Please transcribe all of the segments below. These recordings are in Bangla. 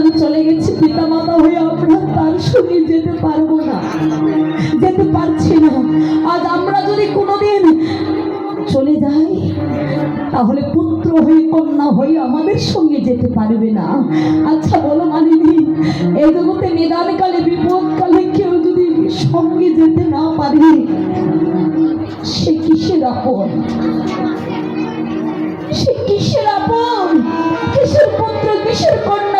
সন্তান চলে গেছে পিতা মাতা হয়ে আমরা তার সঙ্গে যেতে পারব না। যেতে পারছি না। আজ আমরা যদি কোনোদিন চলে যাই, তাহলে পুত্র হয়ে, কন্যা হয়ে আমাদের সঙ্গে যেতে পারবে না। আচ্ছা বলো মানিনি এই জগতে নিদানকালে, বিপদকালে কেউ যদি সঙ্গে যেতে না পারে, সে কিসের আপন? সে কিসের আপন? কিসের পুত্র, কিসের কন্যা?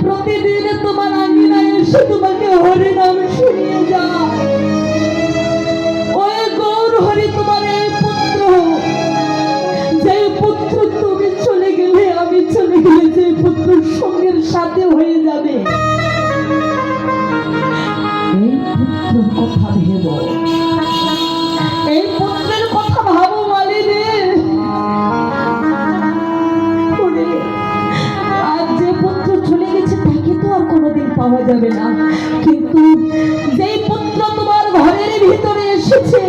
চলে যে পুত্র সঙ্গের সাথে হয়ে যাবে। এই পুত্র কথা ভেব। এই পুত্রের কথা ভাবো মালিনী। আর যে পুত্র চলে গেছে, তাকে তো আর কোনোদিন পাওয়া যাবে না। কিন্তু যেই পুত্র তোমার ঘরের ভিতরে এসেছে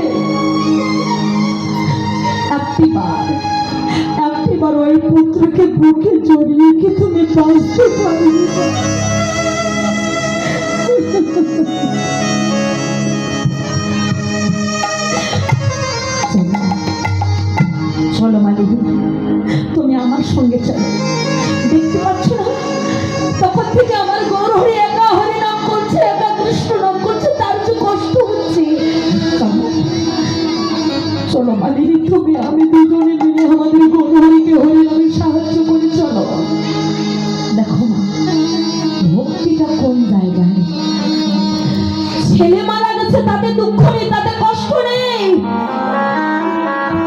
পুত্রকে বুকে জড়িয়ে কি তুমি বাঁচতে পারবে তাতে দুঃখ নেই, তাতে কষ্ট নেই।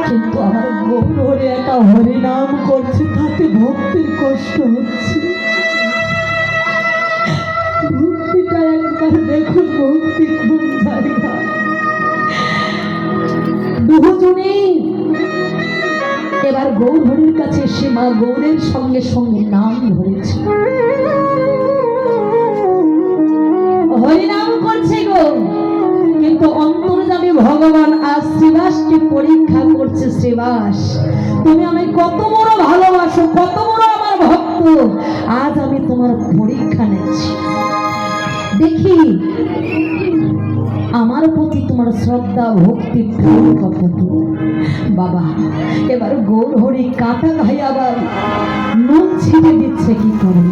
কিন্তু আমার গৌরে একা হরিনাম করছে, তাতে ভক্তির কষ্ট হচ্ছে। ভক্তিটা একবার দেখুন ভক্তি কোন জায়গা। দুজনে এবার গৌর হরির কাছে এসে মা গৌরের সঙ্গে সঙ্গে নাম ধরেছে। হরিনাম করছে গো। কিন্তু অন্তর্জামী ভগবান আজ শ্রীবাসকে পরীক্ষা করছে শ্রীবাস। তুমি আমি কত বড় ভালোবাসো, কত বড় আমার ভক্ত। আজ আমি তোমার পরীক্ষা নিচ্ছি। দেখি, আমার প্রতি তোমার শ্রদ্ধা, ভক্তি কতটুকু? বাবা, এবার গৌর হরি কাটা ভাই আবার নুন ছিটে দিচ্ছে কি করে?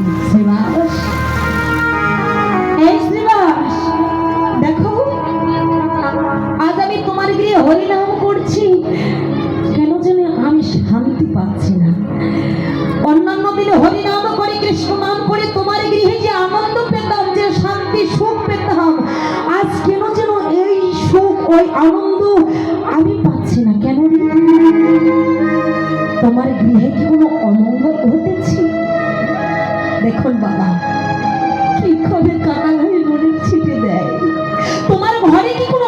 ওই আনন্দ। আমি পাচ্ছি না কেন তোমার গৃহে কি কোনো অমঙ্গল ঘটেছে? দেখুন বাবা, কি করে কানাঘাড়ি মনের ছিটে দেয়? তোমার ঘরে কি কোনো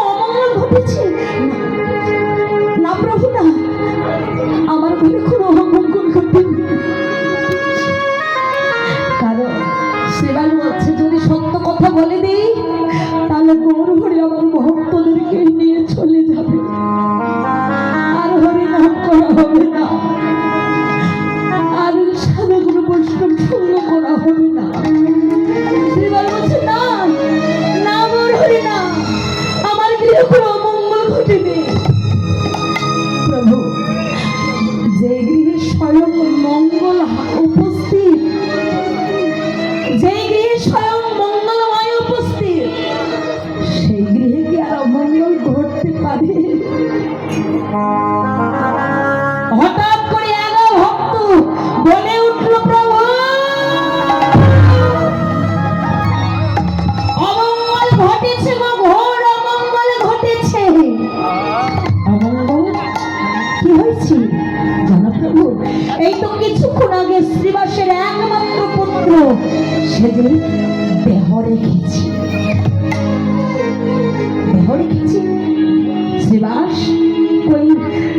হঠাৎ করে এক ভক্ত, বলে উঠল ঘটেছে গো ঘটেছে। অমঙ্গল? কি হয়েছে? জনপ্রভু এই তো কিছুক্ষণ আগে শ্রীবাসের একমাত্র পুত্র সেদিন দেহ রেখেছি। দেহ রেখেছি? শ্রীবাস? 婚姻